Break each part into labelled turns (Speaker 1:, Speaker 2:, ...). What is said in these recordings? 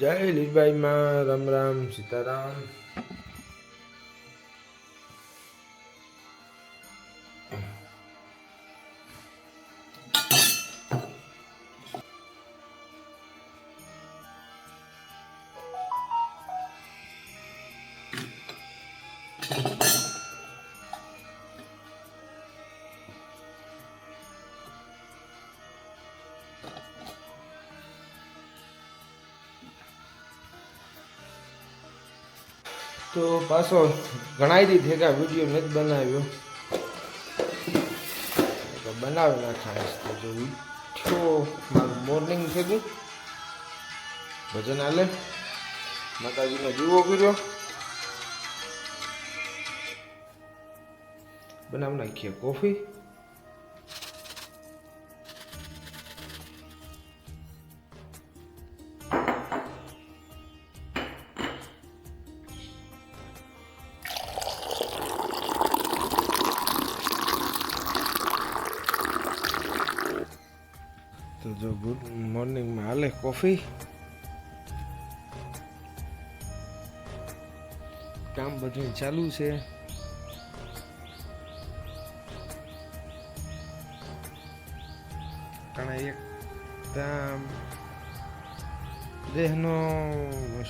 Speaker 1: જય લીલભાઈમાં રામ રામ સીતારામ. તો પાછો ઘણા દી થયા વીડિયો નથી બનાવ્યો. તો બનાવી નાખાય તો જો ઉઠ્યો મારું મોર્નિંગ થયું ભજન આલે. માતાજીનો દીવો કર્યો. બનાવી નાખીએ કોફી જો ગુડ મોર્નિંગમાં હાલે કોફી કામ બધું ચાલુ છે. કારણ એક ત્યાં દેહનો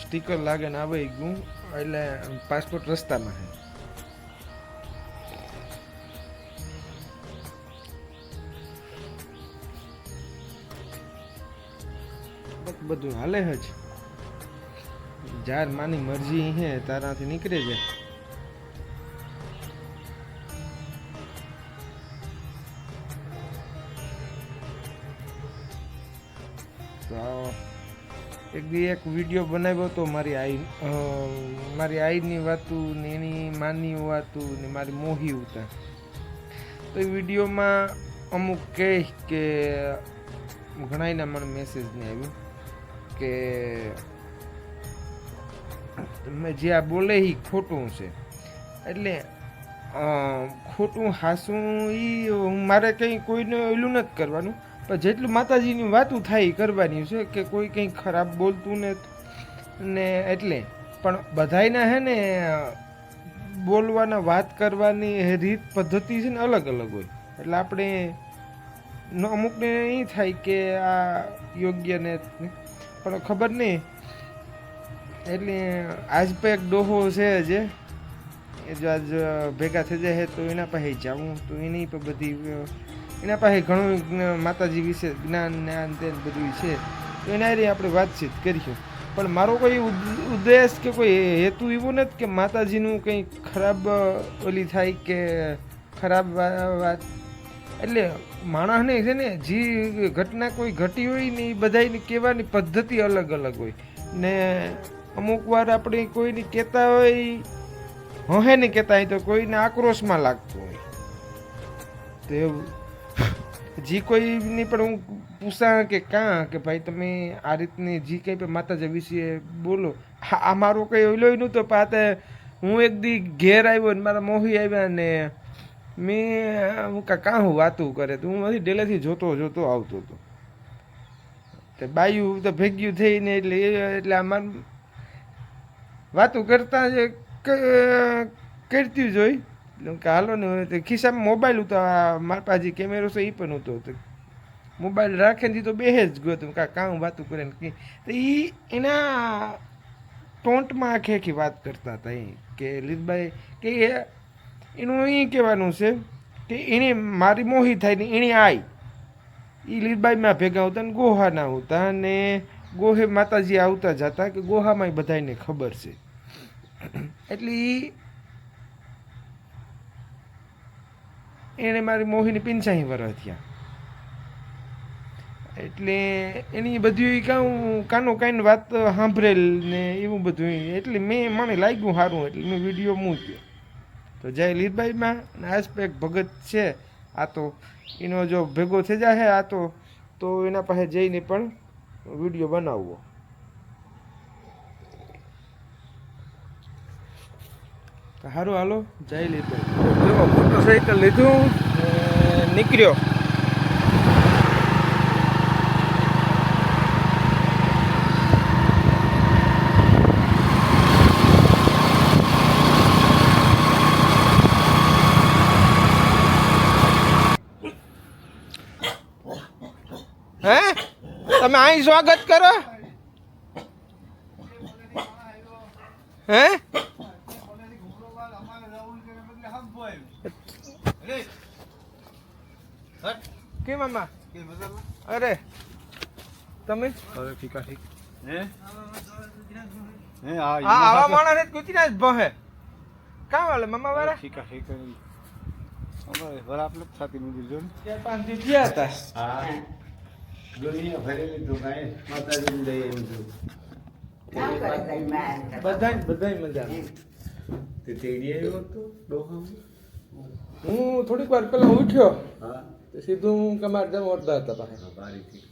Speaker 1: સ્ટીકર લાગે ને આવી ગયું, એટલે પાસપોર્ટ રસ્તામાં છે. બધું હાલે જ. જાર માની મરજી હે, તારાથી નીકળે છે. તો એક દી એક વીડિયો બનાવ્યો તો મારી આઈ મારી આઈની વાતું ને એની માની વાતું ને મારી મોહી ઉતા. તો એ વિડીયોમાં અમુક કહે કે ઘણાયના મને મેસેજ નહીં આવ્યું. કે તમે આ બોલે એ ખોટું છે. એટલે ખોટું હાસું એ મારે કંઈ કોઈને ઓલું નથી કરવાનું. પણ જેટલું માતાજીની વાતું થાય એ કરવાની છે કે કોઈ કંઈ ખરાબ બોલતું ને ને એટલે. પણ બધાયના હે ને, બોલવાના, વાત કરવાની રીત પદ્ધતિ છે ને અલગ અલગ હોય. એટલે આપણે અમુકને એ થાય કે આ યોગ્ય ને પણ ખબર નહીં. એટલે આજ પણ એક ડોહો છે જે, એ જો આજ ભેગા થઈ જાય તો એના પાસે જાઉં. તો એની પર બધી એના પાસે ઘણું માતાજી વિશે જ્ઞાન જ્ઞાન તે બધું છે. તો એના રીતે આપણે વાતચીત કરીશું. પણ મારો કોઈ ઉદ- ઉદ્દેશ કે કોઈ હેતુ એવો નથી કે માતાજીનું કંઈ ખરાબ ઓલી થાય કે ખરાબ વાત. એટલે માણસને છે ને, જે ઘટના કોઈ ઘટી હોય ને એ બધાની કહેવાની પદ્ધતિ અલગ અલગ હોય. ને અમુક વાર આપણે કોઈને કહેતા હોય, હહે ને કહેતા હોય તો કોઈને આક્રોશમાં લાગતું હોય. તો જે કોઈની પણ હું પૂછા કે કાં કે ભાઈ તમે આ રીતની જે કંઈ પણ માતાજી વિશે બોલો. આ મારો કંઈ ઓલો નહોતો પાતે હું એક દી ઘેર આવ્યો ને મારા મોહી આવ્યા ને મેં હું કાં હું વાતું કરે તો હું હજી ડેલેથી જોતો જોતો આવતો હતો. તે બાયું તો ભેગ્યું થઈને એટલે એટલે આમાં વાતું કરતા જ કરતી જોઈ એટલે કે, હાલો ને ખિસ્સામાં મોબાઈલ હતો મારા પાસે કેમેરો છે એ પણ હતો. મોબાઈલ રાખે ને તો બેહે જ ગયો તો કા કાં વાતું કરે ને તો એ એના ટોન્ટમાં આખી આખી વાત કરતા હતા એ કે લીધભાઈ, કે એનું એ કહેવાનું છે કે એણે મારી મોહી થાય ને એણે આવી એ લીલબાઈમાં ભેગા આવતા ને ગોહાના આવતા ને ગોહે માતાજી આવતા જતા કે ગોહામાં બધાને ખબર છે. એટલે એણે મારી મોહીની પિંચાહી વર્ષ થયા. એટલે એની બધી કાં કાનો કાંઈ વાત સાંભળેલ ને એવું બધું એટલે મેં, મને લાગ્યું સારું એટલે મેં વીડિયો મૂક્યો. તો જય લીરબાઈમાં અને ભગત છે. આ તો એનો જો ભેગો થઈ જાય આ તો તો એના પાસે જઈને પણ વીડિયો બનાવવો. સારું હાલો, જય લીધું જો મોટરસાઇકલ લીધું નીકળ્યો. તમે અહીં સ્વાગત કરો. હે? કે મામા? અરે તમે?
Speaker 2: હવે ફીકા ઠીક હે હે
Speaker 1: આ આવા માણસ જ ભહે. કામ વાલે મામા વાળા?
Speaker 2: ફીકા ઠીક અમારે બરાબર નથી થતી મુજી જો
Speaker 1: ચાર પાંચ દી ગયા હતા.
Speaker 3: હા દુનિયા ભરેલી દુકાને માતાજીને લઈ આવી છું
Speaker 1: બધા બધા મજા
Speaker 3: તે તેડી આવ્યો હતો ડોહામાં?
Speaker 1: હું થોડીક વાર પેલા ઉઠ્યો
Speaker 3: હા
Speaker 1: તો સીધું હું કમાર જમ ઓરતા હતા પાસે
Speaker 3: હા, બારી ઠીક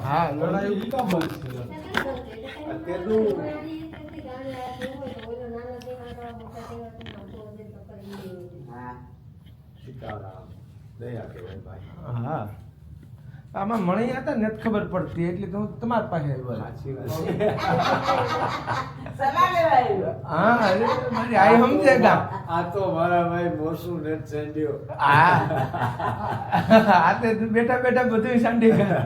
Speaker 1: હા લડાઈ
Speaker 3: સીતારામ દયા કહેવાય ભાઈ.
Speaker 1: હા. આમાં મણી હતા ને ખબર પડતી એટલે તો હું તમારી પાસે આવ્યો. હા અરે મારી આઈ સમજેગા
Speaker 3: આ તો મારા ભાઈ મોસું ને સેન્ડ્યો
Speaker 1: હા. આ તે બેઠા બેઠા બધું સાંડી ગયા.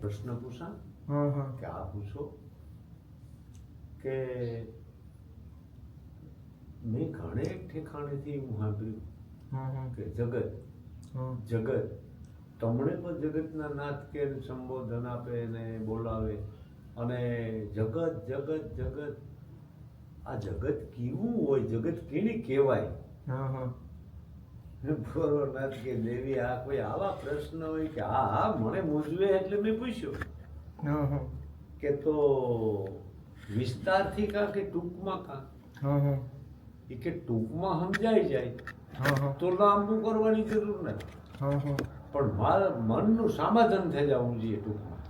Speaker 3: પ્રશ્ન પૂછા? કે આ પૂછો કે મેં ઘણે ઠેકાણેથી હું સાંભળ્યું કે જગત જગત તમને પણ જગતના નાથ કે સંબોધન આપે ને બોલાવે અને જગત જગત જગત આ જગત કેવું હોય? જગત કેને કહેવાય?
Speaker 1: બરોબર
Speaker 3: નાથ કે દેવી આ કોઈ આવા પ્રશ્ન હોય કે હા હા મને મૂંઝવે એટલે મેં પૂછ્યું. કે તો વિસ્તારથી કા કે ટૂંકમાં કા?
Speaker 1: હા હા.
Speaker 3: એ કે ટૂંકમાં સમજાઈ જાય.
Speaker 1: હા હા.
Speaker 3: તો લાંબુ કરવાની જરૂર નથી. પણ મારા મનનું સમાધાન થઈ જવું જોઈએ ટૂંકમાં.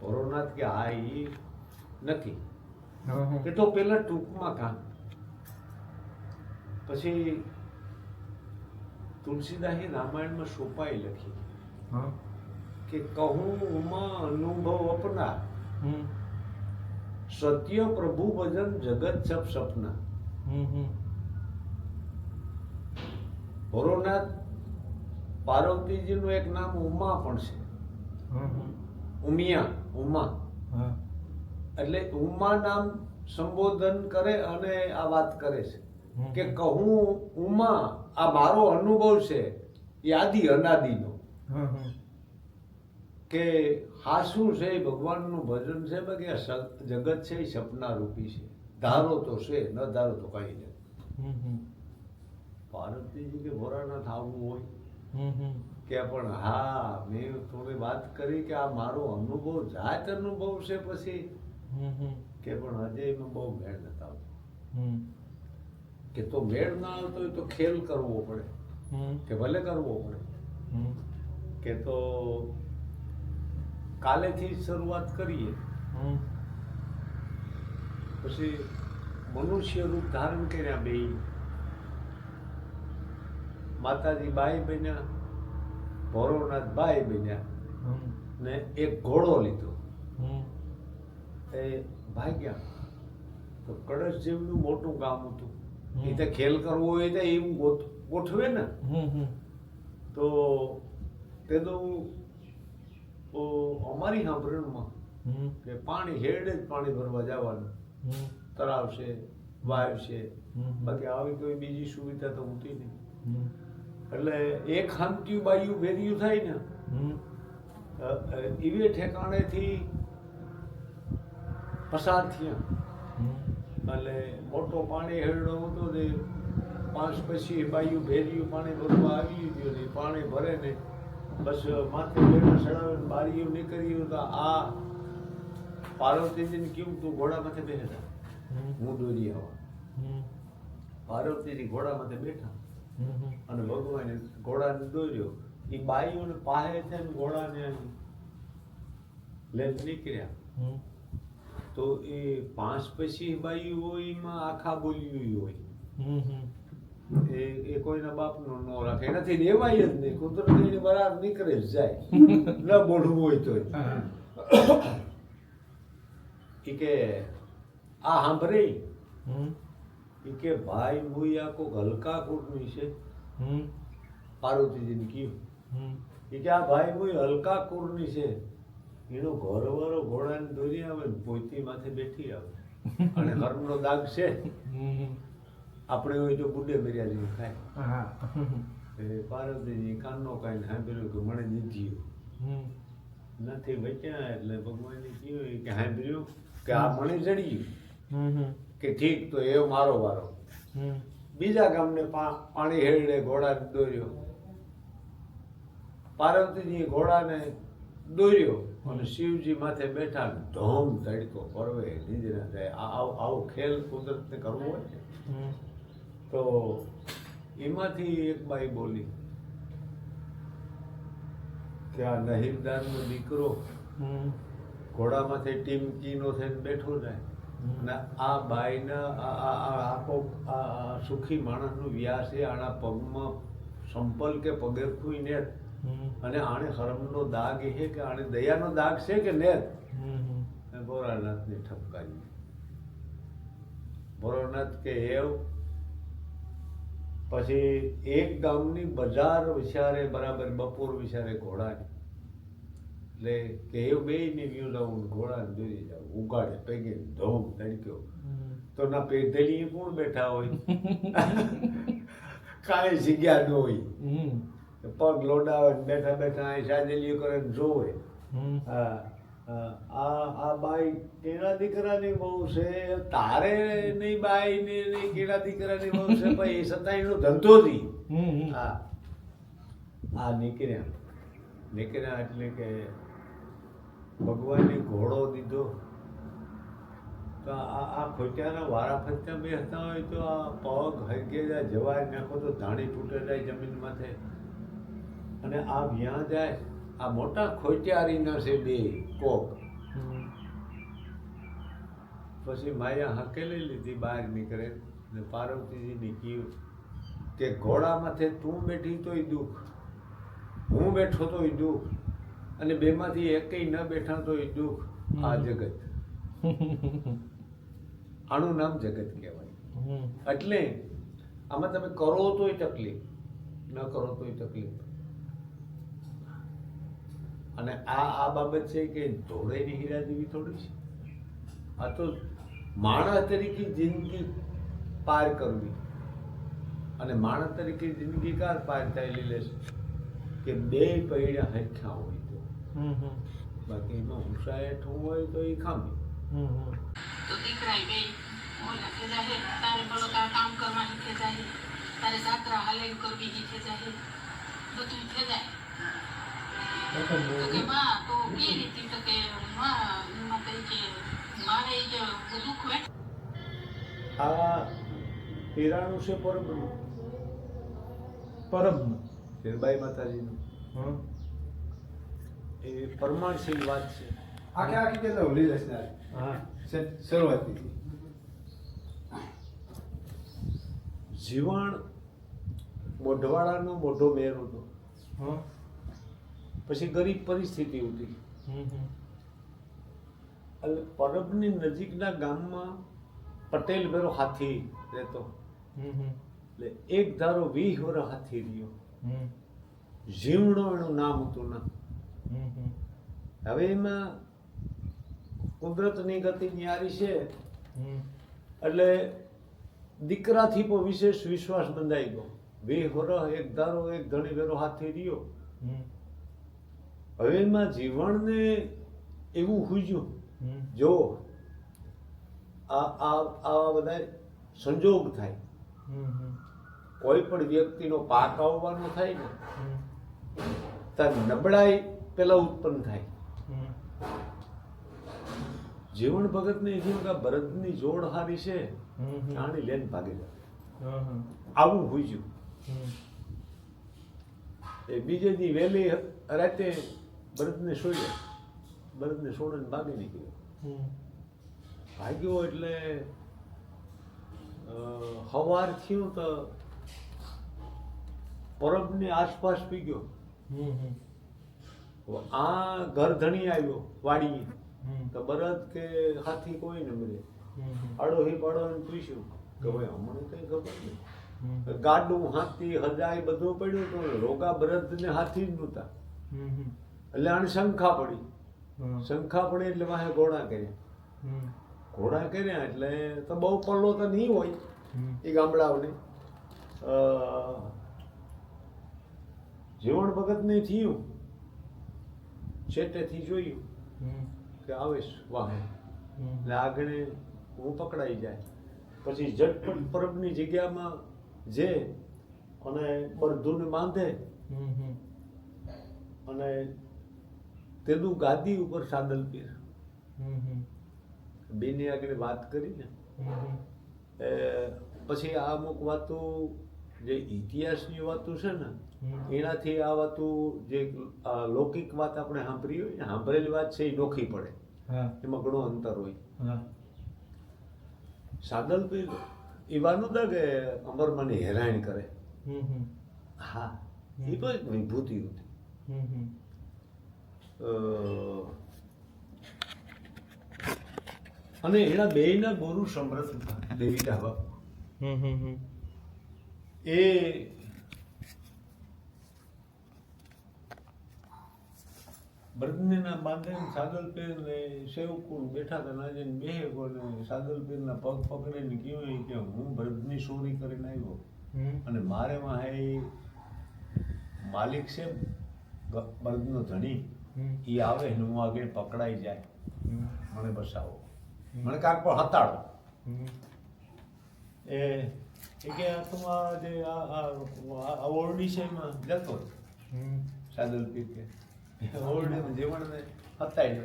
Speaker 3: ભરોનાથ કે હા એ નથી.
Speaker 1: હા હા.
Speaker 3: કે તો પેલા ટૂંકમાં કા? પછી તુલસીદાસે રામાયણમાં સોપાઈ લખી.
Speaker 1: હા.
Speaker 3: કે કહું ઉમા અનુભવ અપના. સત્ય પ્રભુ ભજન જગત છપ સપના.
Speaker 1: ભરોનાથ પાર્વતીજી
Speaker 3: નું પાર્વતીજીનું એક નામ ઉમા પણ છે. ઉમિયા ઉમા. એટલે ઉમા નામ સંબોધન કરે અને આ વાત કરે છે. કે કહું ઉમા આ મારો અનુભવ છે એ આદિ અનાદિનો.
Speaker 1: હા હા
Speaker 3: કે હાસું છે એ ભગવાનનું ભજન છે બાકી આ જગત છે એ સપના રૂપી છે? ધારો તો છે ન ધારો તો કઈ
Speaker 1: નહીં.
Speaker 3: પાર્વતીજી કે ભોળાનાથ આવું હોય.
Speaker 1: હમ હમ.
Speaker 3: કે પણ હા મેં થોડી વાત કરી કે આ મારો અનુભવ જાત અનુભવ છે પછી?
Speaker 1: હમ હમ.
Speaker 3: કે પણ હજે એમાં બહુ મેળ નતા આવતો.
Speaker 1: હમ.
Speaker 3: કે તો મેળ ના આવતો હોય તો ખેલ કરવો પડે.
Speaker 1: હમ.
Speaker 3: કે ભલે કરવો પડે.
Speaker 1: હમ.
Speaker 3: કે તો કાલેથી શરૂઆત કરીએ. પછી મનુષ્ય રૂપ ધારણ કર્યા બે. માતાજી બાઈ બન્યા ભોરોનાથ બાઈ બન્યા ને એક ઘોડો લીધો. એ ભાગ્યા. તો કળશ જેવનું મોટું ગામ હતું. એ તો ખેલ કરવો હોય તો એવું ગોઠવે ને. તો તે તો ઓ અમારી સાંભળણમાં કે પાણી હેડે જ પાણી ભરવા જવાનું. તળાવ છે વાવ છે બાકી આવી કોઈ બીજી સુવિધા તો હોતી નહીં. એટલે એક હામત્યું બાયું ભેરિયું થાય ને એવે ઠેકાણેથી પસાર થયા. એટલે મોટો પાણી હેરડો હતો તે પાંચ પછી બાયું ભેર્યું પાણી ભરવા આવી ગયું ને પાણી ભરે ને બસ માથે બેડા ચડાવે ને બારીઓ નીકળ્યું તો આ પાર્વતીજીને કેવું તું ઘોડા માથે બેઠા હું દોરી આવા. પાર્વતીજી ઘોડા માથે બેઠા અને ભગવાને ઘોડાને દોર્યો. એ બાઈઓને પાહે થઈને ઘોડાને લઈને નીકળ્યા.
Speaker 1: હમ.
Speaker 3: તો એ પાંચ પછી બાઈ હોય એમાં આખા બોલ્યું હોય. એ એ કોઈના બાપનું ન રાખે. એનાથી દેવાય જ નહીં. કુદરતી એની બરાબર નીકળે જ જાય. ન બોલવું હોય તો કે આ સાંભળી એ કે ભાઈ મુયા કોક હલકા કુટની છે.
Speaker 1: હમ.
Speaker 3: પાર્વતીજીને
Speaker 1: કહ્યું
Speaker 3: એ કે આ ભાઈ મુય હલકા કુરની છે. એનો ઘરવાળો ઘોડાને દોરી આવે ભોતી પોતી માથે બેઠી આવે. અને હરમનો દાગ છે. આપણે હોય તો બુડે મર્યા જેવું ખાય
Speaker 1: હા.
Speaker 3: પાર્વતીજી કાનનો કાંઈ સાંભળ્યું કે મને દીધી નથી બચ્યા એટલે ભગવાને કહ્યું કે સાંભળ્યું કે આ મને
Speaker 1: હમ
Speaker 3: કે ઠીક તો એ મારો વારો. બીજા ગામને પાણી હેરડે ઘોડા દોર્યો. પાર્વતીજી ઘોડાને દોર્યો અને શિવજી માથે બેઠા ધોમ તડકો પરવે નીજરા જાય આવો ખેલ કુદરતને કરવો હોય તો એમાંથી એક બાઈ બોલી કે આ નહીરદારનો દીકરો ઘોડામાંથી ટીમકીનો થઈને બેઠો જાય. અને આ બાઈના આખો આ સુખી માણસનું વ્યાસ એ આના પગમાં સંપલ કે પગેરખું ને
Speaker 1: હમ.
Speaker 3: અને આણે હરમનો દાગ છે કે આણે દયાનો દાગ છે કે ને
Speaker 1: હમ
Speaker 3: ભોળાનાથને ઠપકારી ભોરાનાથ કે હેવ પછી એક ગામની બજાર વિચારે બરાબર બપોર વિચારે ઘોડાની. એટલે કે એ બે ને વ્યૂ ઘોડા ઘોડાને જોઈ જાવ. ઉગાડે પેગે ધોમ તડક્યો. તો ના પેઢેલી કોણ બેઠા હોય? કાંઈ જગ્યા ન હોય. પગ લોડાવે બેઠા બેઠા અહીં સાજેલી કરે ને જોવે. હા હા. આ આ બાઈ કેળા દીકરાની બહુ છે. તારે નહીં બાઈ ને નહીં કેળા દીકરાની બહુ છે પણ એ છતાં એનો ધંધો થી હા. આ નીકળ્યા. નીકળ્યા એટલે કે ભગવાને ઘોડો દીધો. તો આ આ ખોટિયાના વારા ફરતા બેસતા હોય તો આ પગ હરગે જાય જવાય નાખો તો ધાણી તૂટે જાય જમીન માથે. અને આ વ્યાં જાય. આ મોટા ખોટિયારીના છે બે કોક. પછી માયા હકેલી લીધી બહાર નીકળે ને પાર્વતીજીને કહ્યું કે ઘોડા માથે તું બેઠી તોય દુઃખ હું બેઠો તોય દુઃખ અને બેમાંથી એકેય ન બેઠા તોય દુઃખ આ જગત. આનું નામ જગત કહેવાય. એટલે આમાં તમે કરો તોય તકલીફ ન કરો તોય તકલીફ. અને આ આ બાબત છે કે ધોળેની હીરા જેવી થોડી છે. આ તો માણસ તરીકે જિંદગી પાર કરવી. અને માણસ તરીકે જિંદગી કાર પાર થયેલી લેશે? કે બે પૈડા હેઠા હોય તો.
Speaker 1: હમ હમ.
Speaker 3: બાકી એમાં હુંસા હેઠું હોય તો એ ખામી.
Speaker 1: હમ
Speaker 4: તો દીકરા બે ઓલા કે જાહે તારે બળો કામ કરવા શીખે જાહે તારે જાત્રા હાલે કરવી શીખે જાહે બધું થઈ જાય
Speaker 3: આ હીરાનું છે પરબનું
Speaker 1: પરમ
Speaker 3: હીરબાઈ માતાજીનું.
Speaker 1: હમ.
Speaker 3: એ પરમાણશીલ વાત છે.
Speaker 2: આખે આખી કેટલા ઓલી રચના
Speaker 1: હા.
Speaker 2: શરૂઆતથી.
Speaker 3: જીવણ મોઢવાળાનો મોઢો મેર હતો.
Speaker 1: હમ.
Speaker 3: પછી ગરીબ પરિસ્થિતિ હતી એટલે પરબની નજીકના ગામમાં પટેલ ભેરો હાથી રહેતો. એટલે એક ધારો વી હોર હાથી રહ્યો. જીવણો એનું નામ હતું ના. હવે એમાં કુદરતની ગતિ ન્યારી છે. એટલે દીકરાથી પણ વિશેષ વિશ્વાસ બંધાઈ ગયો. બે વર એક ધારો એક ધણી ભેરો હાથી રહ્યો. હવે એમાં જીવણને એવું હુજ્યું. જો આ આવા બધા સંજોગ થાય. કોઈ પણ વ્યક્તિનો પાક આવવાનો થાય ને ત્યારે નબળાઈ પેલા ઉત્પન્ન થાય. જીવન ભગતને જેમ કે ભરતની જોડ હારી છે આની લેન ભાગી જાય. આવું
Speaker 1: હમ.
Speaker 3: એ બીજે દી વહેલી રાતે ભરતને છોડ્યો. બળદને છોડીને ભાગી નીકળ્યો. ભાગ્યો એટલે હવાર થયું તો પરબની આસપાસ પી ગયો આ ઘર ધણી આવ્યો વાડી તો બરદ કે હાથી કોઈ ન મળે. આડોહી પાડોને પૂછ્યું કે ભાઈ અમને કઈ ખબર નહીં. ગાડું હાથી હજાય બધું પડ્યું તો રોગા બરદ ને હાથી જ નહોતા. એટલે આને શંખા પડી. શંખા પડી એટલે વાહે ઘોડા કર્યા. ઘોડા કર્યા એટલે તો બહુ પલ્લો તો નહીં હોય એ ગામડાઓને. જીવણ ભગત નહીં થયું. છેટેથી જોયું કે આવેશ વાહે એટલે આગળ હું પકડાઈ જાય. પછી ઝટપટ પરબની જગ્યામાં જે અને બરધુને બાંધે અને તેનું ગાદી ઉપર સાદલ પીર બેની આગળ વાત કરી ને એ પછી આ અમુક વાતો જે ઇતિહાસની વાતો છે ને એનાથી આ વાતો જે લૌકિક વાત આપણે સાંભળી હોય ને સાંભળેલી વાત છે એ નોખી પડે. એમાં ઘણો અંતર હોય. સાદલ પીર એવાનું હતા કે અમર મને હેરાન કરે. હા. એ તો એક વિભૂતિ હતી. અને એના બેયના ગુરુ સમરથ હતા દેવી ઢાબા એ બ્રજ્ઞના બાંધે સાગલપીર ને સેવકુન બેઠા હતા નાજે બે કોને સાદલ પીરના પગ પકડીને કહ્યું કે હું બરદની ચોરી કરીને આવ્યો. અને મારે વાહે માલિક છે ગ- ધણી. એ આવે ને હું આગળ પકડાઈ જાય. મને બસાવો. મને કાંક પણ હતાડો. એ એ કે આ તું આ જે આ ઓરડી છે એમાં જતો. સાદલ પીર કે ઓરડીમાં જીવનને હતાઈ દો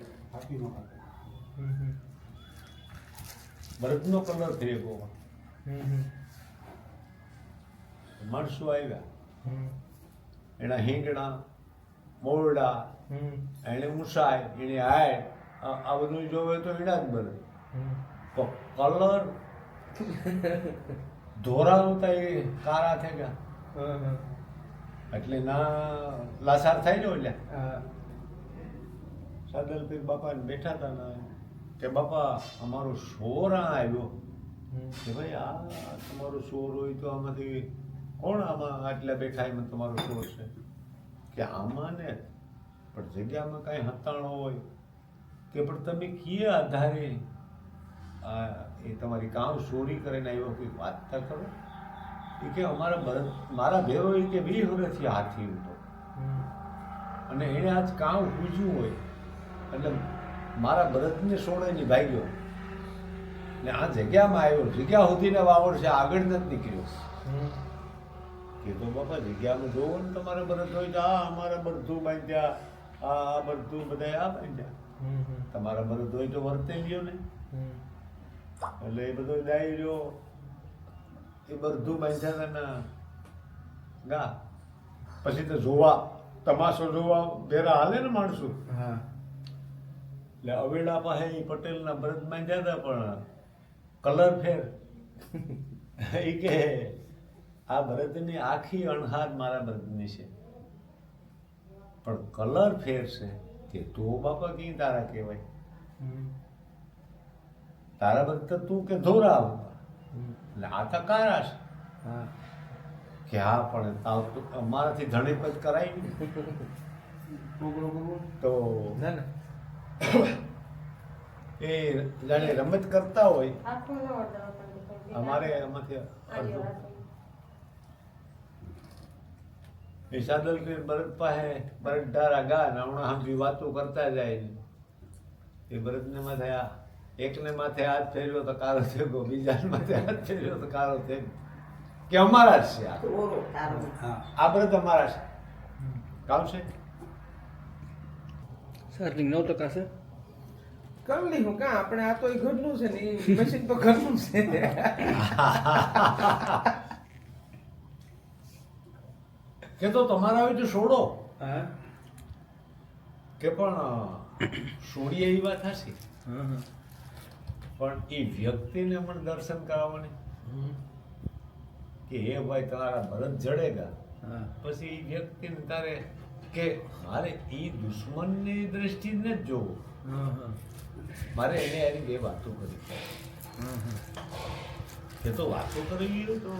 Speaker 3: ભરતનો કલર થઈ ગયો માણસો આવ્યા. એના હિંગણા મોરડા એને ઊંચાઈ એની હાઈટ આ આ બધું જોવે તો એના જ બને. તો કલર ધોરા નહોતા એ કારા થઈ ગયા. એટલે ના લાસાર થાય ગયો એટલે. સાદલપીર બાપા બેઠા હતા ને કે બાપા અમારો આ આવ્યો. કે ભાઈ આ તમારો શોર હોય તો આમાંથી કોણ આમાં આટલા બેઠા એમાં તમારો શોર છે? કે આમાં ને પણ જગ્યામાં કાંઈ હતાણો હોય કે પણ તમે કીએ આધારે એ તમારી કામ ચોરી કરીને આવ્યો કોઈ વાત તો કરો એ કે અમારા ભરત મારા ભેરો એ કે બી વર્ષથી હાથી હતો. અને એણે આજ કામ પૂછ્યું હોય એટલે મારા ભરતને સોળે ની ભાગ્યો ને આ જગ્યામાં આવ્યો જગ્યા સુધીને વાવડ છે આગળ નથી નીકળ્યો. કીધું બાપા જગ્યામાં જોવો ને તમારે ભરત હોય તો આ અમારા બધું બાંધ્યા આ બધું બધા આ બાંધ્યા તમારા બધું હોય તો વર્તે લ્યો ને. એટલે એ બધો જાય રહ્યો. એ બધું બાંધ્યા હતા ને ગા. પછી તો જોવા તમાશો જોવા ભેરા હાલે ને માણસો? એટલે અવેડા પાસે એ પટેલના ભરત બાંધ્યા હતા પણ કલર ફેર. એ કે આ ભરતની આખી અણહાર મારા ભરતની છે. પણ કલર ફેર છે કે તો બાપા કઈ તારા કહેવાય? તારા ભક્ત તું કે ધોરા એટલે આ તો કારા છે. કે હા પણ અમારાથી ધણી પદ કરાવી તો એ જાણે રમત કરતા હોય. અમારે એમાંથી
Speaker 5: આની
Speaker 3: એ સાદલ કે ભરત પાસે ભરત ધારા ગા ને હમણાં હમજી વાતો કરતા જાય એ ભરતને માથે આ એકને માથે હાથ ફેર્યો તો કારો થયો બીજાને માથે હાથ ફેર્યો તો કારો થયો કે અમારા જ છે આ. આ ભરત અમારા છે. કામ છે?
Speaker 2: નહીં નવ ટકા છે.
Speaker 1: નહીં હું કાં? આપણે આ તો એ ઘરનું છે ને એ મશીન તો ઘરનું છે.
Speaker 3: કે તો તમારા હોય તો છોડો કે પણ છોડીએ એવી વાત હશે પણ એ વ્યક્તિને પણ દર્શન કરાવવાની. કે હે ભાઈ તમારા ભરત જડેગા. પછી એ વ્યક્તિને તારે કે મારે એ દુશ્મનની દ્રષ્ટિ જ જોવું. મારે એને એની બે વાતો કરી. એ તો વાતો કરી ગયો તો.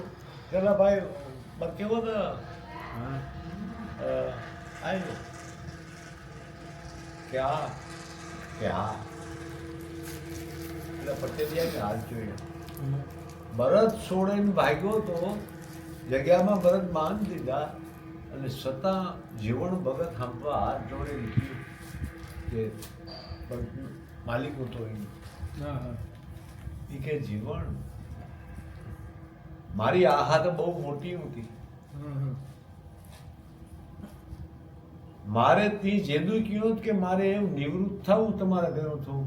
Speaker 3: પેલા ભાઈ કેવો તો આવ્યો કે આ કે આ એટલે પટેલિયાને હાથ જોઈએ ભરત છોડીને ભાગ્યો તો જગ્યામાં ભરત માન દીધા અને છતાં જીવન ભગત સાંભળવા હાથ જોડે લીધું કે માલિક હતો એનો એ કે જીવન મારી આહા તો બહુ મોટી હતી મારે તી જેદું કહ્યું કે મારે એમ નિવૃત્ત થવું તમારા ઘરો થવું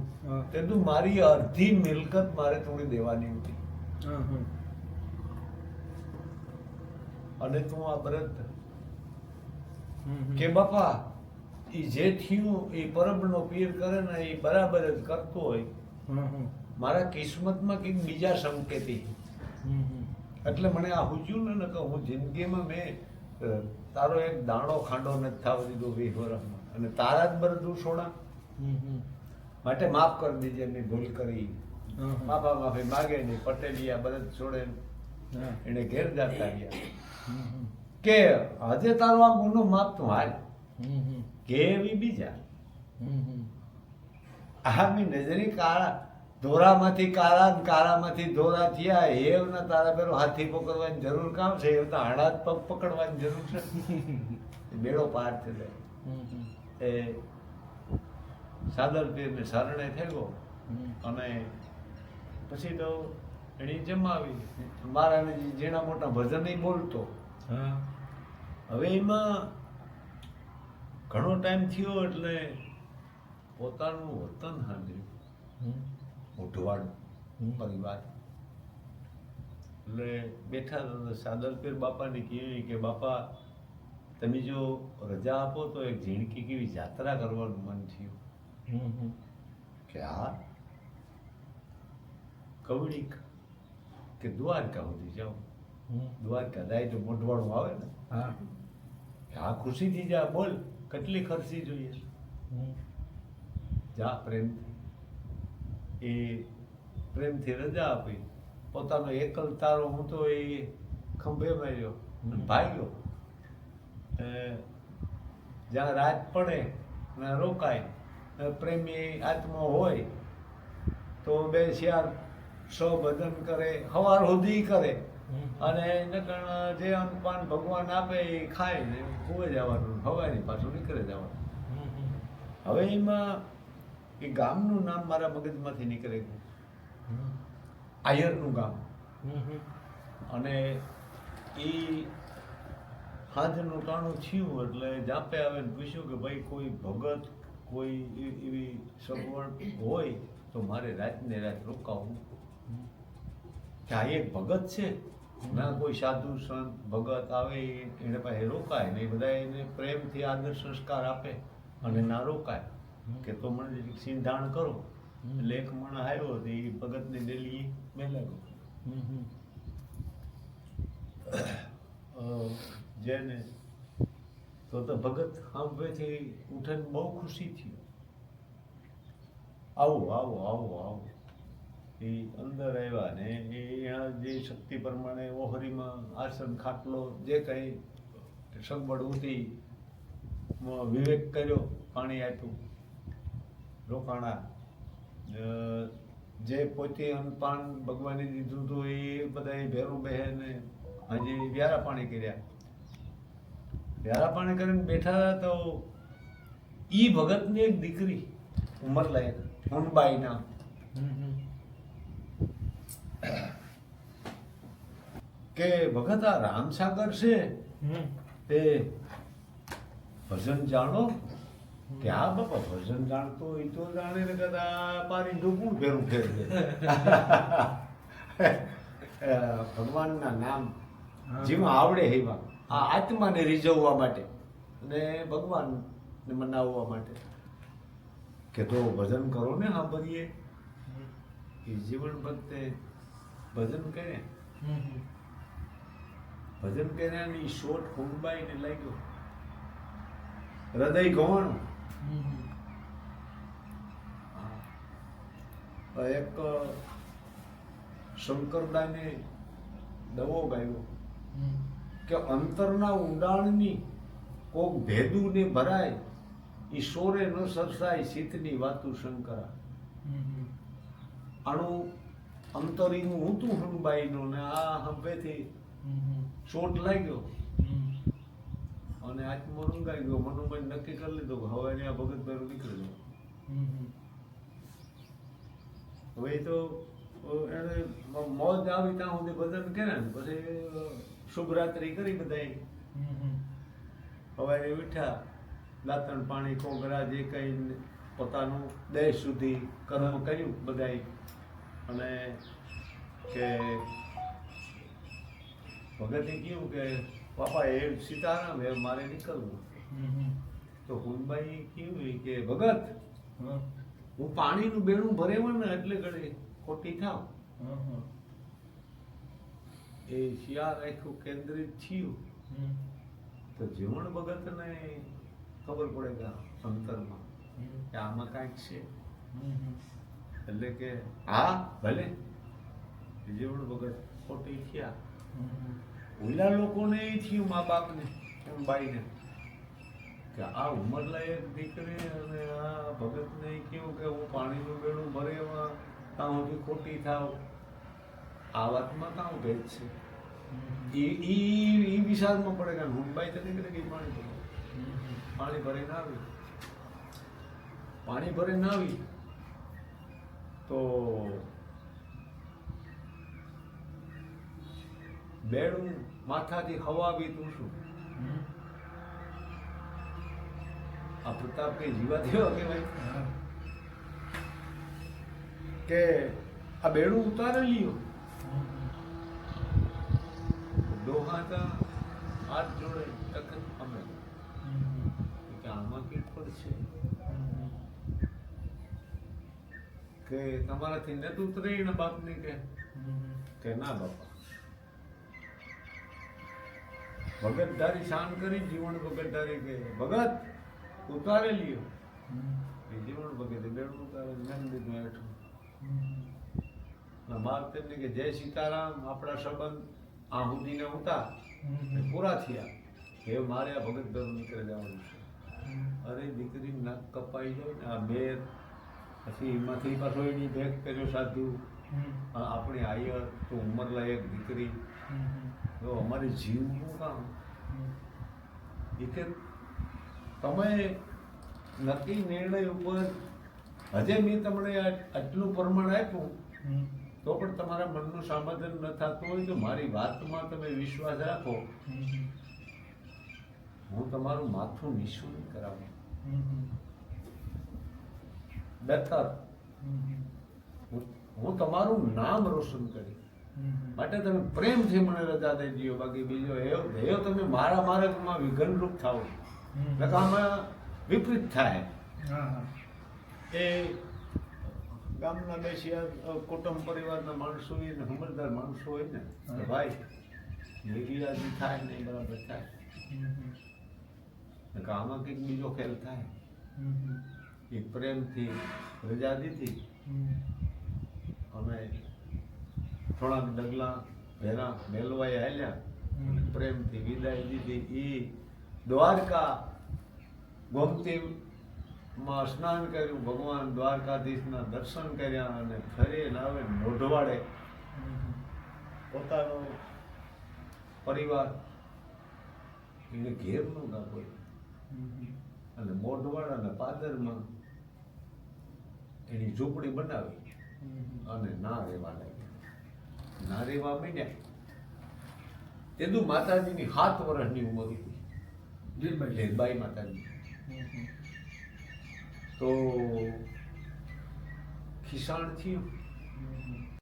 Speaker 3: તેદું મારી અડધી મિલકત મારે થોડી દેવાની હતી. અને તું આ વ્રત કે બાપા એ જે થયું એ પરબનો પીર કરે ને એ બરાબર જ કરતો હોય. મારા કિસ્મતમાં કંઈક બીજા સંકેતી. એટલે મને આ હુજ્યું ને કે હું જિંદગીમાં મેં તારો એક દાણો ખાંડો નથી થવા દીધો વીસ વર્ષમાં અને તારા જ બધું સોડા? માટે માફ કરી દીજે મેં ભૂલ કરી. માફા માફી માગે નહીં. પટેલિયા બધા છોડે. એને ઘેર જાતા ગયા કે આજે તારો આ ગુનો માફ તું હાલ કે એવી બીજા? આમી નજરી કાળા. ધોરામાંથી કાળા કારામાંથી ધોરા થયા એવના તારા પેલો હાથી પકડવાની જરૂર કામ છે? એવના હાડા જ પગ પકડવાની જરૂર છે. બેડો પાર લે. એ સાદર પીરને શરણે થયો અને પછી તો એની જમાવી. મારા ઝીણા મોટા ભજન બોલતો. હવે એમાં ઘણો ટાઈમ થયો એટલે પોતાનું વતન હાંધ્યું મોઢવાડ પરિવાર એટલે બેઠા હતા તો સાદર પીર બાપાને કહ્યું કે બાપા તમે જો રજા આપો તો એક ઝીણકી કેવી જાત્રા કરવાનું મન થયું. કે હા. કવડિક કે દ્વારકા સુધી જાઓ. દ્વારકા જાય તો મોઢવાડું આવે ને? હા. હા ખુશીથી જા બોલ કેટલી ખર્ચી જોઈએ? જા પ્રેમથી એ પ્રેમથી રજા આપી. પોતાનો એકલ તારો હું તો એ ખંભે માર્યો ભાગ્યો. જ્યાં રાત પડે ને રોકાય પ્રેમી આત્મા હોય તો બે શિયાર સો ભજન કરે હવાર સુધી કરે. અને જે અન્નપાન ભગવાન આપે એ ખાય ને કુએ જવાનું હવાની પાછું નીકળે જવાનું. હવે એમાં એ ગામનું નામ મારા મગજમાંથી નીકળે ગયું આયરનું ગામ. અને એ હાથનું ટાણું થયું એટલે જાપે આવે ને પૂછ્યું કે ભાઈ કોઈ ભગત કોઈ એવી સગવડ હોય તો મારે રાતને રાત રોકાવું. આ એક ભગત છે. ના કોઈ સાધુ સંત ભગત આવે એને પાસે રોકાય ને એ બધા એને પ્રેમથી આદર સંસ્કાર આપે અને ના રોકાય. કે તો મને સિંધાણ કરો. લેખ મણ આવ્યો હતો એ ભગતની ડેલી અ, જેને તો તો ભગત સાંભળેથી ઉઠીને બહુ ખુશી થયો. આવો આવો આવો આવો. એ અંદર આવ્યા ને એના જે શક્તિ પ્રમાણે ઓહરીમાં આસન ખાટલો જે કંઈ સગવડ હતી વિવેક કર્યો પાણી આપ્યું. રોકાણા. જે પોતે અનપાન ભગવાને દીધું હતું એ બધા ભેરું બહેન હજી વ્યારા પાણી કર્યા. વ્યારા પાણી કરીને બેઠા તો ઈ ભગતની એક દીકરી ઉંમર લાયક હુનબાઈ નામ કે ભગત આ રામસાગર છે? તે ભજન જાણો? કે બાપા ભજન જાણતો એ તો જાણે ને કદા પારી ડૂબું ફેરું ફેર ભગવાનના નામ જેમાં આવડે એવા આ આત્માને રીઝવવા માટે અને ભગવાનને મનાવવા માટે. કે તો ભજન કરો ને સાંભળીએ એ જીવન ભક્તે ભજન કરે. ભજન કર્યા ની શોટ હુંબાઈને લાગ્યો. હૃદય ગોણ એક શંકરદાને દવો ગાયો કે અંતરના ઊંડાણની કોક ભેદુને ભરાય ઈશ્વરે ન સરસાય શીતની વાતું શંકરા. આનું અંતરીનું ઊંતું હણબાઈનું ને આ હંભેથી ચોટ લાગ્યો. અને આત્મો રંગાઈ ગયો. મનોમન નક્કી કરી લીધું કે હવે અહીંયા ભગત ભાઈ નીકળી ગયો હવે તો એને મોજ આવી ત્યાં સુધી ભજન કરે ને પછી શુભરાત્રી કરી બધાય સવારે ઉઠ્યા દાંતણ પાણી કોગરા જે કઈ પોતાનું દેહ સુધી કર્મ કર્યું બધાય અને કે ભગતે કહ્યું કે પાપા એ સીતારામ એ મારે નીકળવું. તો હુનબાઈ કહ્યું કે ભગત? હું. પાણીનું બેણું ભરેવું ને એટલે ઘડે ખોટી થાવ. એ શિયાળ આખું કેન્દ્રિત થયું. તો જીવણ ભગતને ખબર પડે કે અંતરમાં કે આમાં કાંઈક છે. એટલે કે હા ભલે. જીવણ ભગત ખોટી થયા. ઓલા લોકોને એ થયું મા બાપને, એમ બાઈને કે આ ઉંમરલાયક દીકરી અને આ ભગતને કેવું કે હું પાણીનું બેડું ભરેવા ત્યાં સુધી ખોટી થાવ. આ વાતમાં કાં ભેદ છે? એ ઈ એ વિશાદમાં પડે કે મુંબઈ તો નીકળે કે પાણી ભરે પાણી ભરીને આવી. પાણી ભરીને આવી. તો બેડું માથાથી હવાવી તું શું? આ પ્રતાપ કઈ જીવા દેવા કહેવાય કે આ બેડું ઉતારે લ્યો. ડોહાતા હાથ જોડે તકન અમે. કે આમાં કંઈક છે કે તમારાથી નથી ઉતરે એના બાપને કે? કે ના બાપા. ભગતધારી શાન કરી જીવન ભગતધારી કે ભગત ઉતારે લ્યો. એ જીવન ભગતે બેડું ઉતારે જ્ઞાન દીધું હેઠું અને તેમને કે જય સીતારામ આપણા સંબંધ આ હુદીને ઉતા પૂરા થયા. એ મારે આ ભગત ધર્મ નીકળે જવાનું છે. અરે દીકરી નાક કપાઈ જાય ને આ બેર પછી એમાંથી પાછો એની ભેગ કર્યો સાધુ. આપણી આયર તો ઉંમરલાયક દીકરી. તો અમારે જીવનું કામ એ કે તમે નક્કી નિર્ણય ઉપર હજે મેં તમને આટલું પ્રમાણ આપ્યું તો પણ તમારા મનનું સમાધાન ન થતું હોય તો મારી વાતમાં તમે વિશ્વાસ રાખો. હું તમારું માથું નિશુલ્ક કરાવું. બેતર હું- હું તમારું નામ રોશન કરીશ. માટે તમે પ્રેમથી મને રજા દઈ દો બાકી બીજો એવો ધ્યેયો તમે મારા માર્ગમાં વિઘનરૂપ થાઓ. નકર આમાં વિપરીત થાય. એ ગામના બેસીયા કુટુંબ પરિવારના માણસો હોય ને સમજદાર માણસો હોય ને ભાઈ નિર્યાજી થાય ને બરાબર થાય. આમાં કંઈક બીજો ખેલ થાય. એ પ્રેમથી રજા દીધી. અને થોડાક ડગલા ભેરા મેલવાઈ હાલ્યા પ્રેમથી વિદાય દીધી. એ દ્વારકા ગોમતી માં સ્નાન કર્યું. ભગવાન દ્વારકાધીશના દર્શન કર્યા અને ફરીને આવે મોઢવાડે. પોતાનો પરિવાર. એને ઘેરનું કોઈ અને મોઢવાડાના પાદરમાં એની ઝૂંપડી બનાવી. અને ના રહેવા લાગ્યા ના રહેવા માંડ્યા તેદુ માતાજીની સાત વર્ષની ઉંમર હતી. લીલબાઈ માતાજી. તો ખિસાણ થયું